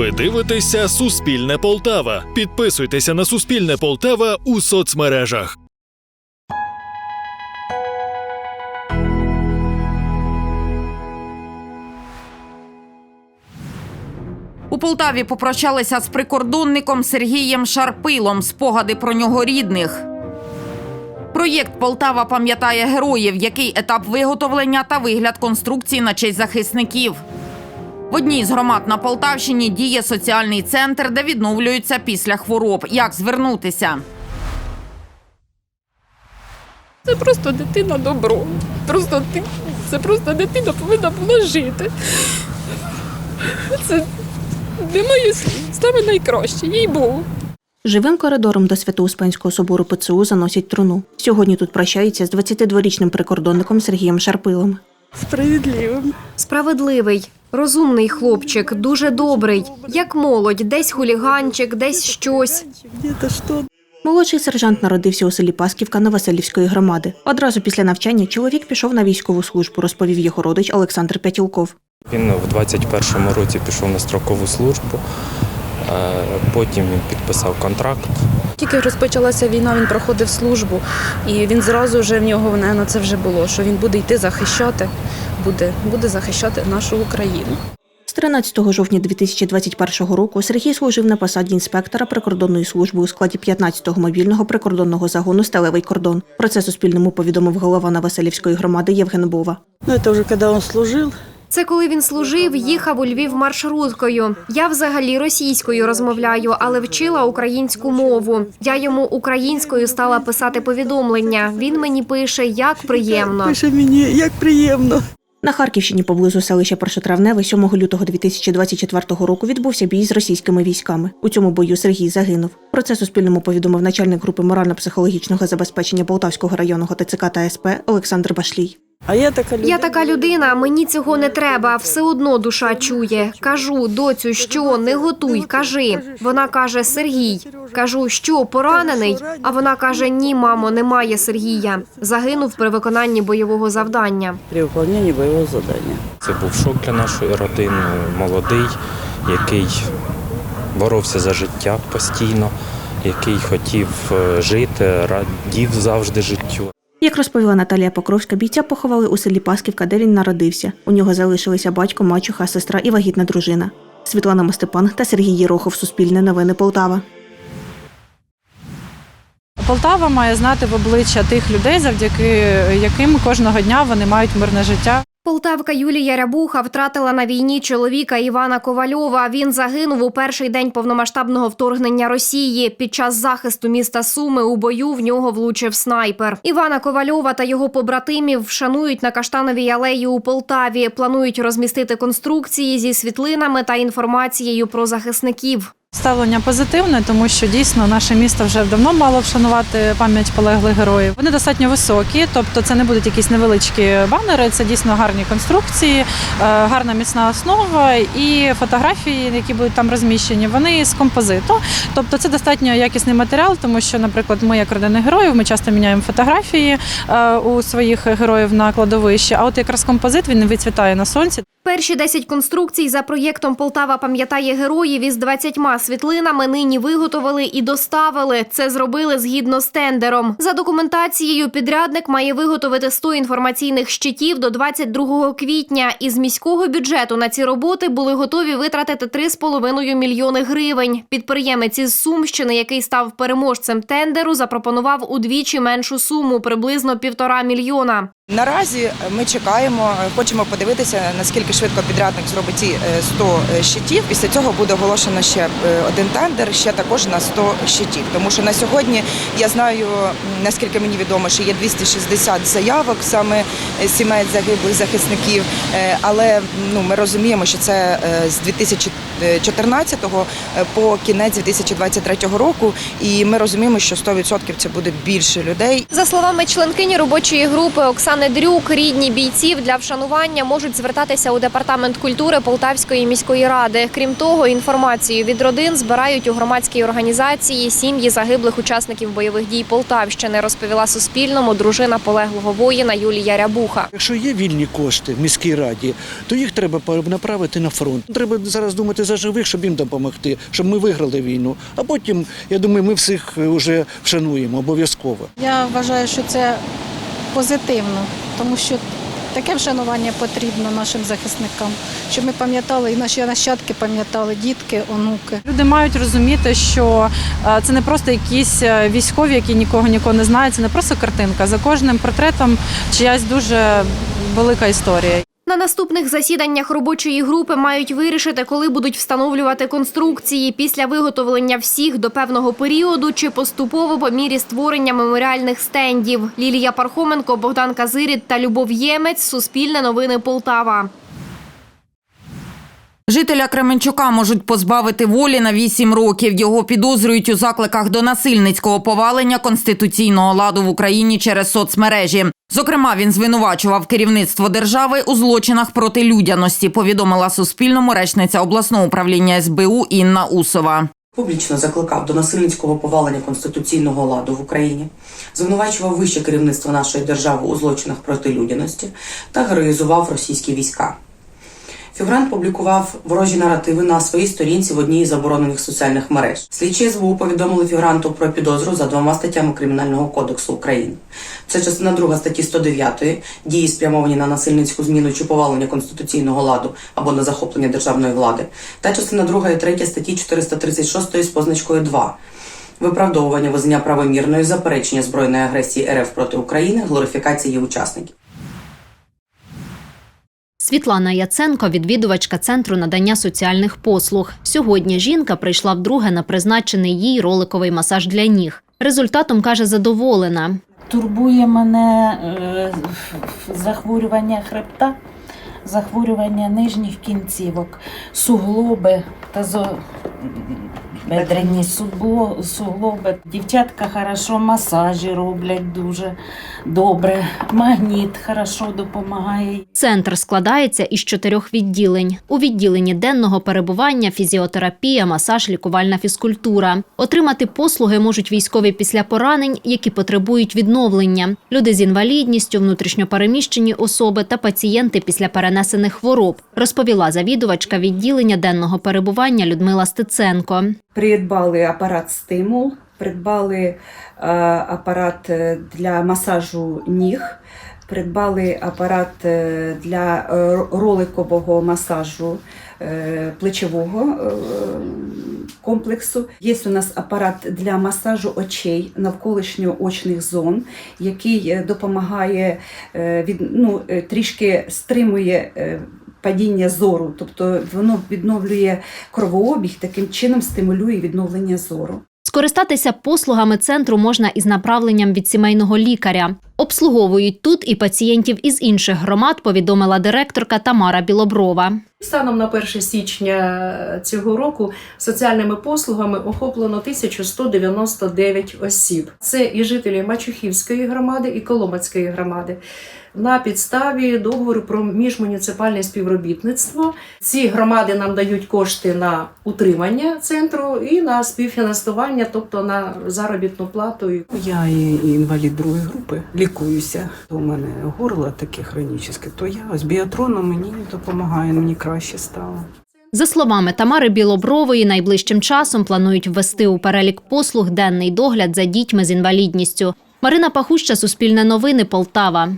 Ви дивитеся Суспільне Полтава. Підписуйтеся на Суспільне Полтава у соцмережах. У Полтаві попрощалися з прикордонником Сергієм Шарпилом. Спогади про нього рідних. Проєкт Полтава пам'ятає героїв, який етап виготовлення та вигляд конструкції на честь захисників. В одній з громад на Полтавщині діє соціальний центр, де відновлюються після хвороб. Як звернутися? Це просто дитина добро. Просто ти, це просто дитина повинна була жити. Це немає слів. Саме найкраще, їй Богу. Живим коридором до Свято-Успенського собору ПЦУ заносять труну. Сьогодні тут прощаються з 22-річним прикордонником Сергієм Шарпилом. Справедливим. Справедливий, розумний хлопчик, дуже добрий, як молодь, десь хуліганчик, десь щось. Молодший сержант народився у селі Пасківка Новоселівської громади. Одразу після навчання чоловік пішов на військову службу, розповів його родич Олександр Пятілков. Він в 21-му році пішов на строкову службу, е, потім він підписав контракт. Тільки розпочалася війна, він проходив службу, і він зразу вже в нього на це вже було, що він буде йти захищати, буде, буде захищати нашу Україну. З 13 жовтня 2021 року Сергій служив на посаді інспектора прикордонної служби у складі 15-го мобільного прикордонного загону Сталевий кордон. Про це Суспільному повідомив голова Новоселівської громади Євген Бова. Ну, это уже когда он служил. Це коли він служив, їхав у Львів маршруткою. Я взагалі російською розмовляю, але вчила українську мову. Я йому українською стала писати повідомлення. Він мені пише, як приємно. Пише мені, як приємно. На Харківщині поблизу селища Першотравневе 7 лютого 2024 року відбувся бій з російськими військами. У цьому бою Сергій загинув. Про це Суспільному повідомив начальник групи морально-психологічного забезпечення Полтавського районного ТЦК та СП Олександр Башлій. А я така людина. Я така людина, мені цього не треба. Все одно душа чує. Кажу, доцю, що не готуй, кажи. Вона каже Сергій. Кажу, що поранений. А вона каже: Ні, мамо, немає Сергія. Загинув при виконанні бойового завдання. При виконанні бойового завдання. Це був шок для нашої родини. Молодий, який боровся за життя постійно, який хотів е, жити, радів завжди життю. Як розповіла Наталія Покровська, бійця поховали у селі Пасківка, де він народився. У нього залишилися батько, мачуха, сестра і вагітна дружина. Світлана Мостепан та Сергій Єрохов. Суспільне новини Полтава. Полтава має знати в обличчя тих людей, завдяки яким кожного дня вони мають мирне життя. Полтавка Юлія Рябуха втратила на війні чоловіка Івана Ковальова. Він загинув у перший день повномасштабного вторгнення Росії. Під час захисту міста Суми у бою в нього влучив снайпер. Івана Ковальова та його побратимів вшанують на Каштановій алеї у Полтаві. Планують розмістити конструкції зі світлинами та інформацією про захисників. Ставлення позитивне, тому що дійсно наше місто вже давно мало вшанувати пам'ять полеглих героїв. Вони достатньо високі, тобто це не будуть якісь невеличкі банери, це дійсно гарні конструкції, е, гарна міцна основа і фотографії, які будуть там розміщені, вони з композиту. Тобто це достатньо якісний матеріал, тому що, наприклад, ми як родини героїв, ми часто міняємо фотографії е, у своїх героїв на кладовищі. А от якраз композит він не на сонці. Перші 10 конструкцій за проєктом Полтава пам'ятає героїв із 20 світлинами нині виготовили і доставили. Це зробили згідно з тендером. За документацією підрядник має виготовити 100 інформаційних щитів до 22 квітня. Із міського бюджету на ці роботи були готові витратити 3,5 мільйони гривень. Підприємець із Сумщини, який став переможцем тендеру, запропонував удвічі меншу суму приблизно півтора мільйона. Наразі ми чекаємо, хочемо подивитися, наскільки швидко підрядник зробить ці е, 100 щитів. Після цього буде оголошено ще е, один тендер, ще також на 100 щитів. Тому що на сьогодні я знаю, наскільки мені відомо, що є 260 заявок саме е, сімей загиблих захисників. Е, Але ну ми розуміємо, що це е, з 2014 е, по кінець 2023 року, і ми розуміємо, що 100% це буде більше людей. За словами членкині робочої групи Оксани Недрюк, рідні бійців для вшанування можуть звертатися у департамент культури Полтавської міської ради. Крім того, інформацію від родин збирають у громадській організації сім'ї загиблих учасників бойових дій Полтавщини. Розповіла Суспільному дружина полеглого воїна Юлія Рябуха. Якщо є вільні кошти в міській раді, то їх треба направити на фронт. Треба зараз думати за живих, щоб їм допомогти, щоб ми виграли війну. А потім, я думаю, ми всіх вже вшануємо обов'язково. Я вважаю, що це позитивно, тому що таке вшанування потрібно нашим захисникам, щоб ми пам'ятали, і наші нащадки пам'ятали, дітки, онуки. Люди мають розуміти, що е, це не просто якісь е, військові, які нікого нікого не знають. Це не просто картинка. За кожним портретом чиясь дуже велика історія. На наступних засіданнях робочої групи мають вирішити, коли будуть встановлювати конструкції після виготовлення всіх до певного періоду чи поступово по мірі створення меморіальних стендів. Лілія Пархоменко, Богдан Казиріт та Любов Ємець. Суспільне новини Полтава. Жителя Кременчука можуть позбавити волі на 8 років. Його підозрюють у закликах до насильницького повалення конституційного ладу в Україні через соцмережі. Зокрема, він звинувачував керівництво держави у злочинах проти людяності. Повідомила Суспільному речниця обласного управління СБУ Інна Усова. Публічно закликав до насильницького повалення конституційного ладу в Україні, звинувачував вище керівництво нашої держави у злочинах проти людяності та героїзував російські війська. Фігурант публікував ворожі наративи на своїй сторінці в одній із заборонених соціальних мереж. Слідчі СБУ повідомили фігуранту про підозру за двома статтями Кримінального кодексу України. Це частина 2 статті 109 дії спрямовані на насильницьку зміну чи повалення конституційного ладу або на захоплення державної влади, та частина 2 і 3 статті 436 з позначкою 2 виправдовування визнання правомірної заперечення збройної агресії РФ проти України, глорифікації її учасників. Світлана Яценко, відвідувачка центру надання соціальних послуг. Сьогодні жінка прийшла вдруге на призначений їй роликовий масаж для ніг. Результатом каже задоволена. Турбує мене е, захворювання хребта, захворювання нижніх кінцівок, суглоби та бедрені сугло- суглоби. Дівчатка хорошо масажі роблять дуже добре. Магніт хорошо допомагає. Центр складається із чотирьох відділень. У відділенні денного перебування фізіотерапія, масаж, лікувальна фізкультура. Отримати послуги можуть військові після поранень, які потребують відновлення, люди з інвалідністю, внутрішньопереміщені особи та пацієнти після перенесених хвороб, розповіла завідувачка відділення денного перебування Людмила Стеценко. Придбали апарат стимул, придбали е, апарат е, для масажу ніг, придбали апарат е, для роликового масажу плечового комплексу. Є у нас апарат для масажу очей навколишньоочних зон, який допомагає від, ну, трішки стримує. Падіння зору, тобто воно відновлює кровообіг, таким чином стимулює відновлення зору. Скористатися послугами центру можна із направленням від сімейного лікаря. Обслуговують тут і пацієнтів із інших громад, повідомила директорка Тамара Білоброва. Станом на 1 січня цього року соціальними послугами охоплено 1199 осіб. Це і жителі Мачухівської громади, і Коломацької громади. На підставі договору про міжмуніципальне співробітництво ці громади нам дають кошти на утримання центру і на співфінансування, тобто на заробітну плату. Я і інвалід другої групи лікуюся. У мене горло таке хронічне, то я ось біатроном мені допомагає, мені краще стало. За словами Тамари Білобрової, найближчим часом планують ввести у перелік послуг денний догляд за дітьми з інвалідністю. Марина Пахуща, Суспільне новини, Полтава.